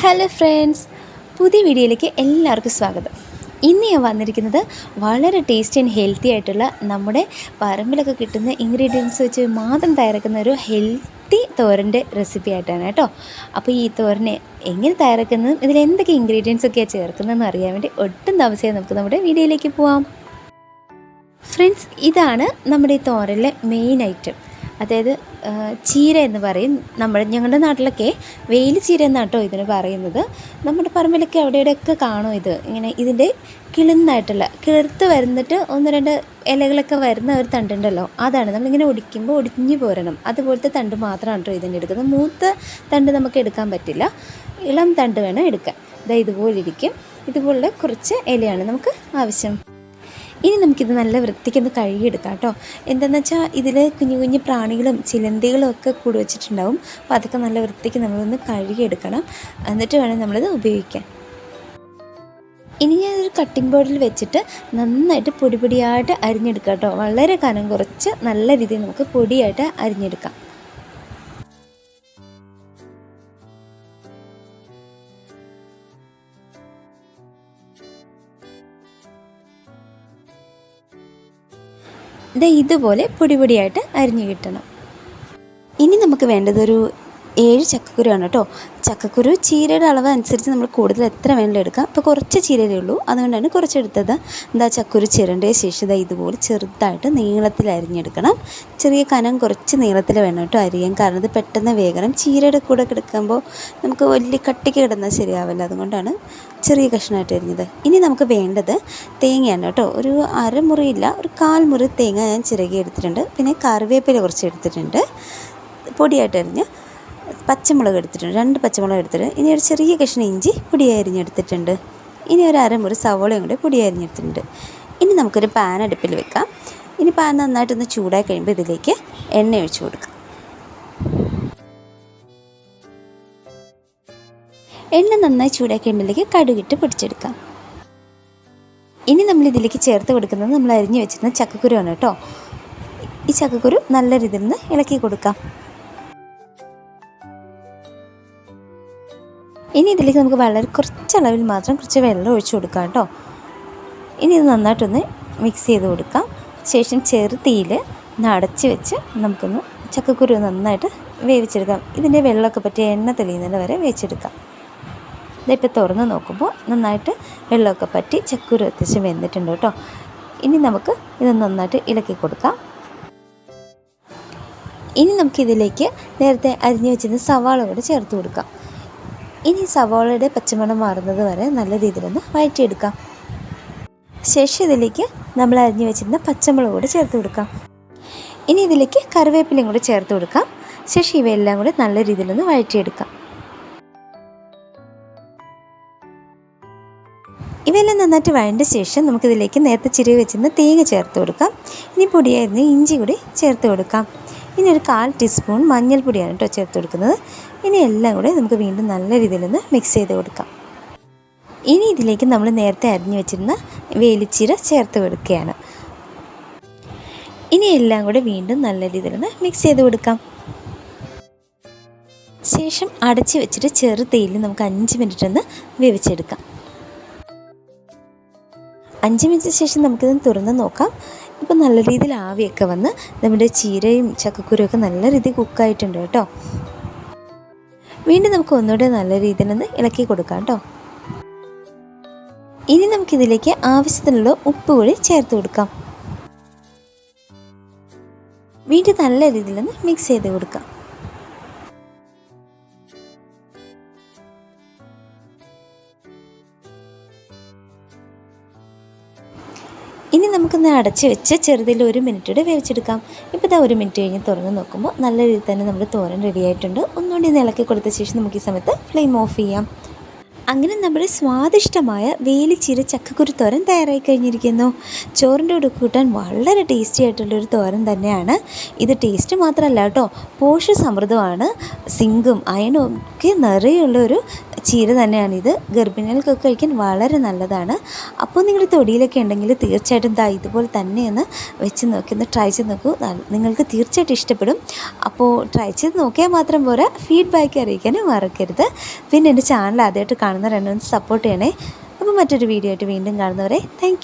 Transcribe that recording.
Hello friends പുതിയ വീഡിയോയിലേക്ക് എല്ലാവർക്കും സ്വാഗതം. ഇന്ന് ഞാൻ വന്നിരിക്കുന്നത് വളരെ ടേസ്റ്റി ആൻഡ് ഹെൽത്തി ആയിട്ടുള്ള നമ്മുടെ പറമ്പിലൊക്കെ കിട്ടുന്ന ഇൻഗ്രീഡിയൻസ് വെച്ച് മാത്രം തയ്യാറാക്കുന്ന ഒരു ഹെൽത്തി തോരന്റെ റെസിപ്പി ആയിട്ടാണ് കേട്ടോ. അപ്പോൾ ഈ തോരനെ എങ്ങനെ തയ്യാറാക്കുന്നതും ഇതിൽ എന്തൊക്കെ ഇൻഗ്രീഡിയൻസ് ഒക്കെയാണ് ചേർക്കുന്നതെന്ന് അറിയാൻ വേണ്ടി ഒട്ടും താമസിയാതെ നമുക്ക് നമ്മുടെ വീഡിയോയിലേക്ക് പോവാം. ഫ്രണ്ട്സ് ഇതാണ് നമ്മുടെ ഈ തോരനിലെ മെയിൻ ഐറ്റം അതായത് ചീര എന്ന് പറയും. നമ്മൾ ഞങ്ങളുടെ നാട്ടിലൊക്കെ വെയിൽ ചീര എന്നാട്ടോ ഇതിന് പറയുന്നത്. നമ്മുടെ പറമ്പിലൊക്കെ അവിടെയൊക്കെ കാണും ഇത്. ഇങ്ങനെ ഇതിന്റെ കിളിന്നായിട്ടുള്ള കിളിർത്ത് വരുന്നിട്ട് ഒന്ന് രണ്ട് ഇലകളൊക്കെ വരുന്ന ഒരു തണ്ടുണ്ടല്ലോ. അതാണ് നമ്മളിങ്ങനെ ഒടിക്കുമ്പോൾ ഒടിഞ്ഞു പോരണം. അതുപോലത്തെ തണ്ട് മാത്രമാണ് കേട്ടോ ഇതിന്റെ എടുക്കുന്നത്. മൂത്ത തണ്ട് നമുക്ക് എടുക്കാൻ പറ്റില്ല. ഇളം തണ്ട് വേണം എടുക്കാൻ. ഇതാ ഇതുപോലെ ഇരിക്കും. ഇതുപോലുള്ള കുറച്ച് ഇലയാണ് നമുക്ക് ആവശ്യം. ഇനി നമുക്കിത് നല്ല വൃത്തിക്കൊന്ന് കഴുകിയെടുക്കാം കേട്ടോ. എന്താണെന്ന് വെച്ചാൽ ഇതിൽ കുഞ്ഞു കുഞ്ഞു പ്രാണികളും ചിലന്തികളും ഒക്കെ കൂടി വെച്ചിട്ടുണ്ടാവും. അപ്പോൾ അതൊക്കെ നല്ല വൃത്തിക്ക് നമ്മളൊന്ന് കഴുകിയെടുക്കണം. എന്നിട്ട് വേണം നമ്മളിത് ഉപയോഗിക്കാൻ. ഇനി ഞാനൊരു കട്ടിംഗ് ബോർഡിൽ വെച്ചിട്ട് നന്നായിട്ട് പൊടിപൊടിയായിട്ട് അരിഞ്ഞെടുക്കാം കേട്ടോ. വളരെ കനം കുറച്ച് നല്ല രീതിയിൽ നമുക്ക് പൊടിയായിട്ട് അരിഞ്ഞെടുക്കാം. ഇതുപോലെ പൊടി പൊടിയായിട്ട് അരിഞ്ഞു കിട്ടണം. ഇനി നമുക്ക് വേണ്ടത് ഒരു ഏഴ് ചക്കക്കുരുവാണ് കേട്ടോ. ചക്കക്കുരു ചീരയുടെ അളവ് അനുസരിച്ച് നമ്മൾ കൂടുതൽ എത്ര വേണമെങ്കിലും എടുക്കാം. അപ്പോൾ കുറച്ച് ചീരയേ ഉള്ളൂ. അതുകൊണ്ടാണ് കുറച്ച് എടുത്തത് എന്താ ചക്കുരു ചിരണ്ടേ ശേഷം ഇതാ ഇതുപോലെ ചെറുതായിട്ട് നീളത്തിൽ അരിഞ്ഞെടുക്കണം. ചെറിയ കനം കുറച്ച് നീളത്തിൽ വേണം കേട്ടോ അരിയാൻ. കാരണം ഇത് പെട്ടെന്ന് വേഗണം ചീരയുടെ കൂടെ കിടക്കുമ്പോൾ നമുക്ക് വലിയ കട്ടിക്ക് കിടന്നാൽ ശരിയാവില്ല. അതുകൊണ്ടാണ് ചെറിയ കഷ്ണമായിട്ട് അരിഞ്ഞത്. ഇനി നമുക്ക് വേണ്ടത് തേങ്ങയാണ് കേട്ടോ. ഒരു അരമുറിയില്ല ഒരു കാൽമുറി തേങ്ങ ഞാൻ ചിരകി എടുത്തിട്ടുണ്ട്. പിന്നെ കറിവേപ്പില കുറച്ച് എടുത്തിട്ടുണ്ട്. പൊടിയായിട്ട് അരിഞ്ഞ് പച്ചമുളക് എടുത്തിട്ടുണ്ട്. രണ്ട് പച്ചമുളക് എടുത്തിട്ട് ഇനി ഒരു ചെറിയ കഷ്ണം ഇഞ്ചി പൊടിയായി അരിഞ്ഞെടുത്തിട്ടുണ്ട് ഇനി ഒരു അരമുറി സവോളയും കൂടി പൊടിയായി അരിഞ്ഞെടുത്തിട്ടുണ്ട് ഇനി നമുക്കൊരു പാൻ അടുപ്പിൽ വെക്കാം. ഇനി പാൻ നന്നായിട്ടൊന്ന് ചൂടായി കഴിയുമ്പോൾ ഇതിലേക്ക് എണ്ണ ഒഴിച്ചു കൊടുക്കാം. എണ്ണ നന്നായി ചൂടാക്കി കഴിയുമ്പോഴേക്ക് കടുകിട്ട് പൊടിച്ചെടുക്കാം. ഇനി നമ്മൾ ഇതിലേക്ക് ചേർത്ത് കൊടുക്കുന്നത് നമ്മൾ അരിഞ്ഞു വെച്ചിരുന്ന ചക്കക്കുരു ആണ് കേട്ടോ. ഈ ചക്കക്കുരു നല്ല രീതിയിൽ നിന്ന് ഇളക്കി കൊടുക്കാം. ഇനി ഇതിലേക്ക് നമുക്ക് വളരെ കുറച്ച് അളവിൽ മാത്രം കുറച്ച് വെള്ളം ഒഴിച്ചു കൊടുക്കാം കേട്ടോ. ഇനി ഇത് നന്നായിട്ടൊന്ന് മിക്സ് ചെയ്ത് കൊടുക്കാം. ശേഷം ചെറു തീയിൽ ഒന്ന് അടച്ച് വെച്ച് നമുക്കൊന്ന് ചക്കക്കുരു നന്നായിട്ട് വേവിച്ചെടുക്കാം. ഇതിന്റെ വെള്ളമൊക്കെ പറ്റി എണ്ണ തെളിയുന്നത് വരെ വേവിച്ചെടുക്കാം. ഇതിപ്പോൾ തുറന്ന് നോക്കുമ്പോൾ നന്നായിട്ട് വെള്ളമൊക്കെ പറ്റി ചക്കുരു അത്യാവശ്യം വെന്നിട്ടുണ്ട് കേട്ടോ. ഇനി നമുക്ക് ഇത് നന്നായിട്ട് ഇളക്കി കൊടുക്കാം. ഇനി നമുക്കിതിലേക്ക് നേരത്തെ അരിഞ്ഞു വെച്ചിരുന്ന സവാള കൂടെ ചേർത്ത് കൊടുക്കാം. ഇനി സവാളയുടെ പച്ചമണം മാറുന്നത് വരെ നല്ല രീതിയിലൊന്ന് വഴറ്റിയെടുക്കാം. ശേഷം ഇതിലേക്ക് നമ്മൾ അരിഞ്ഞു വെച്ചിരുന്ന പച്ചമുളക് കൂടി ചേർത്ത് കൊടുക്കാം. ഇനി ഇതിലേക്ക് കറിവേപ്പിലയും കൂടി ചേർത്ത് കൊടുക്കാം. ശേഷം ഇവയെല്ലാം കൂടി നല്ല രീതിയിലൊന്ന് വഴറ്റിയെടുക്കാം. ഇവയെല്ലാം നന്നായിട്ട് വഴണ്ട ശേഷം നമുക്കിതിലേക്ക് നേരത്തെ ചിരി വെച്ചിരുന്ന തേങ്ങ ചേർത്ത് കൊടുക്കാം. ഇനി പൊടിയായിരുന്നു ഇഞ്ചി കൂടി ചേർത്ത് കൊടുക്കാം. ഇനി ഒരു കാൽ ടീസ്പൂൺ മഞ്ഞൾപ്പൊടിയാണ് കേട്ടോ ചേർത്ത് കൊടുക്കുന്നത്. ഇനി എല്ലാം കൂടെ നമുക്ക് വീണ്ടും നല്ല രീതിയിലൊന്ന് മിക്സ് ചെയ്ത് കൊടുക്കാം. ഇനി ഇതിലേക്ക് നമ്മൾ നേരത്തെ അരിഞ്ഞു വെച്ചിരുന്ന വേലിച്ചീര ചേർത്ത് കൊടുക്കുകയാണ്. ഇനി എല്ലാം കൂടെ വീണ്ടും നല്ല രീതിയിലൊന്ന് മിക്സ് ചെയ്ത് കൊടുക്കാം. ശേഷം അടച്ച് വെച്ചിട്ട് ചെറു തേയിൽ നമുക്ക് അഞ്ച് മിനിറ്റ് ഒന്ന് വേവിച്ചെടുക്കാം. അഞ്ച് മിനിറ്റ് ശേഷം നമുക്കിത് തുറന്ന് നോക്കാം. ഇപ്പം നല്ല രീതിയിൽ ആവിയൊക്കെ വന്ന് നമ്മുടെ ചീരയും ചക്കക്കുരുവൊക്കെ നല്ല രീതിയിൽ കുക്കായിട്ടുണ്ട് കേട്ടോ. വീണ്ടും നമുക്ക് ഒന്നുകൂടെ നല്ല രീതിയിൽ ഒന്ന് ഇളക്കി കൊടുക്കാം കേട്ടോ. ഇനി നമുക്കിതിലേക്ക് ആവശ്യത്തിനുള്ള ഉപ്പ് കൂടി ചേർത്ത് കൊടുക്കാം. വീണ്ടും നല്ല രീതിയിലൊന്ന് മിക്സ് ചെയ്ത് കൊടുക്കാം. ഇനി നമുക്കൊന്ന് അടച്ച് വെച്ച് ചെറുതിൽ ഒരു മിനിറ്റ് കൂടെ വേവിച്ചെടുക്കാം. ഇപ്പോൾ ഇതാ ഒരു മിനിറ്റ് കഴിഞ്ഞ് തുറന്ന് നോക്കുമ്പോൾ നല്ല രീതിയിൽ തന്നെ നമ്മുടെ തോരൻ റെഡി ആയിട്ടുണ്ട്. ഒന്നുകൂടി ഒന്ന് ഇളക്കി കൊടുത്ത ശേഷം നമുക്ക് ഈ സമയത്ത് ഫ്ലെയിം ഓഫ് ചെയ്യാം. അങ്ങനെ നമ്മുടെ സ്വാദിഷ്ടമായ വേലിച്ചീര ചക്കക്കുരു തോരൻ തയ്യാറായി കഴിഞ്ഞിരിക്കുന്നു. ചോറിന്റെ കൂടെ കൂട്ടാൻ വളരെ ടേസ്റ്റി ആയിട്ടുള്ളൊരു തോരൻ തന്നെയാണ്. ഇത് ടേസ്റ്റ് മാത്രമല്ല കേട്ടോ പോഷക സമൃദ്ധമാണ്. സിങ്കും അയണും ഒക്കെ നിറയുള്ള ഒരു ചീര തന്നെയാണിത്. ഗർഭിണികൾക്കൊക്കെ കഴിക്കാൻ വളരെ നല്ലതാണ്. അപ്പോൾ നിങ്ങൾ തൊടിയിലൊക്കെ ഉണ്ടെങ്കിൽ തീർച്ചയായിട്ടും ദാ ഇതുപോലെ തന്നെ ഒന്ന് വെച്ച് നോക്കി ഒന്ന് ട്രൈ ചെയ്ത് നോക്കൂ. നിങ്ങൾക്ക് തീർച്ചയായിട്ടും ഇഷ്ടപ്പെടും. അപ്പോൾ ട്രൈ ചെയ്ത് നോക്കിയാൽ മാത്രം പോരാ. ഫീഡ്ബാക്ക് അറിയിക്കാനും മറക്കരുത്. പിന്നെ എന്റെ ചാനൽ ആദ്യമായിട്ട് കാണുന്നവരെന്നെ ഒന്ന് സപ്പോർട്ട് ചെയ്യണേ. അപ്പോൾ മറ്റൊരു വീഡിയോ ആയിട്ട് വീണ്ടും കാണുന്നവരെ താങ്ക്